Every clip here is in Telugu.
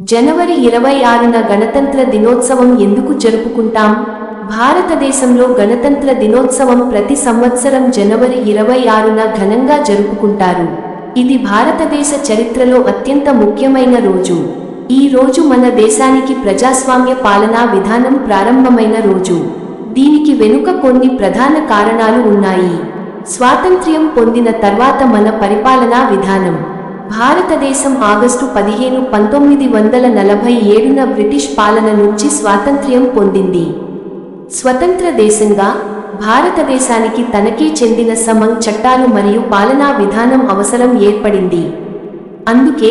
జనవరి ఇరవై ఆరున గణతంత్ర దినోత్సవం ఎందుకు జరుపుకుంటాం? భారతదేశంలో గణతంత్ర దినోత్సవం ప్రతి సంవత్సరం జనవరి ఇరవై ఆరున ఘనంగా జరుపుకుంటారు. ఇది భారతదేశ చరిత్రలో అత్యంత ముఖ్యమైన రోజు. ఈ రోజు మన దేశానికి ప్రజాస్వామ్య పాలనా విధానం ప్రారంభమైన రోజు. దీనికి వెనుక కొన్ని ప్రధాన కారణాలు ఉన్నాయి. స్వాతంత్ర్యం పొందిన తర్వాత మన పరిపాలనా విధానం. భారతదేశం ఆగస్టు పదిహేను పంతొమ్మిది వందల నలభై ఏడున బ్రిటిష్ పాలన నుంచి స్వాతంత్ర్యం పొందింది. స్వతంత్ర దేశంగా భారతదేశానికి తనకే చెందిన సమంగ్ చట్టాలు మరియు పాలనా విధానం అవసరం ఏర్పడింది. అందుకే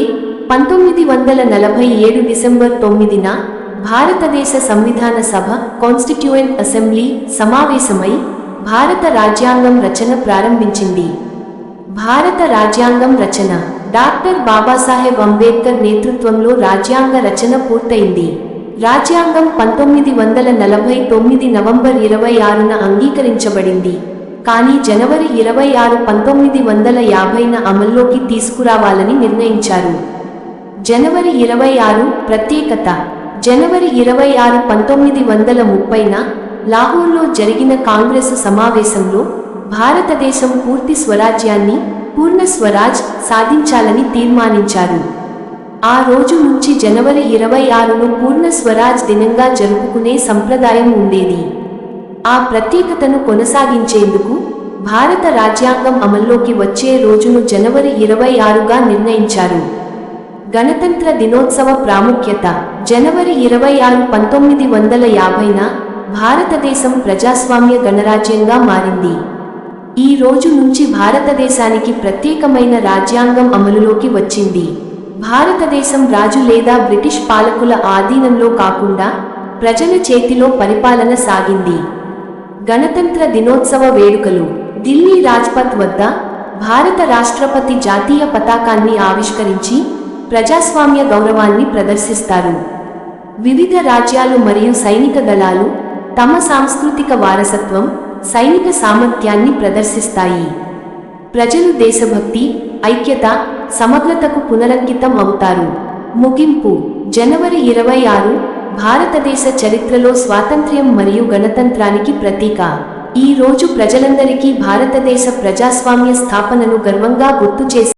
పంతొమ్మిది వందల నలభై ఏడు డిసెంబర్ తొమ్మిదిన భారతదేశ సంవిధాన సభ కాన్స్టిట్యూయెంట్ అసెంబ్లీ సమావేశమై భారత రాజ్యాంగం రచన ప్రారంభించింది. భారత రాజ్యాంగం రచన డాక్టర్ బాబాసాహెబ్ అంబేద్కర్ నేతృత్వంలో రాజ్యాంగ రచన పూర్తయింది. రాజ్యాంగం పంతొమ్మిది వందల నలభై తొమ్మిది నవంబర్ ఇరవై ఆరున అంగీకరించబడింది. కానీ జనవరి ఇరవై ఆరు పంతొమ్మిది వందల యాభైన అమల్లోకి తీసుకురావాలని నిర్ణయించారు. జనవరి ఇరవై ఆరు ప్రత్యేకత. జనవరి ఇరవై ఆరు పంతొమ్మిది వందల ముప్పైన లాహోర్లో జరిగిన కాంగ్రెసు సమావేశంలో భారతదేశం పూర్తి స్వరాజ్యాన్ని పూర్ణ స్వరాజ్ సాధించాలని తీర్మానించారు. ఆ రోజు నుంచి జనవరి ఇరవై ఆరును పూర్ణ స్వరాజ్ దినంగా జరుపుకునే సంప్రదాయం ఉండేది. ఆ ప్రత్యేకతను కొనసాగించేందుకు భారత రాజ్యాంగం అమల్లోకి వచ్చే రోజును జనవరి ఇరవై ఆరుగా నిర్ణయించారు. గణతంత్ర దినోత్సవ ప్రాముఖ్యత జనవరి ఇరవై ఆరు పంతొమ్మిది వందల యాభైన భారతదేశం ప్రజాస్వామ్య గణరాజ్యంగా మారింది. ఈ రోజు నుంచి భారతదేశానికి ప్రత్యేకమైన రాజ్యాంగం అమలులోకి వచ్చింది. భారతదేశం రాజు లేదా బ్రిటిష్ పాలకుల ఆధీనంలో కాకుండా ప్రజల చేతిలో పరిపాలన సాగింది. గణతంత్ర దినోత్సవ వేడుకలు ఢిల్లీ రాజ్పథ్ వద్ద భారత రాష్ట్రపతి జాతీయ పతాకాన్ని ఆవిష్కరించి ప్రజాస్వామ్య గౌరవాన్ని ప్రదర్శిస్తారు. వివిధ రాజ్యాలు మరియు సైనిక దళాలు తమ సాంస్కృతిక వారసత్వం సైనిక సామర్థ్యాన్ని ప్రదర్శిస్తాయి. ప్రజలు దేశభక్తి ఐక్యత సమగ్రతకు పునరంకితం అవుతారు. ముగింపు. జనవరి ఇరవై ఆరు భారతదేశ చరిత్రలో స్వాతంత్ర్యం మరియు గణతంత్రానికి ప్రతీక. ఈ రోజు ప్రజలందరికీ భారతదేశ ప్రజాస్వామ్య స్థాపనను గర్వంగా గుర్తు చేసి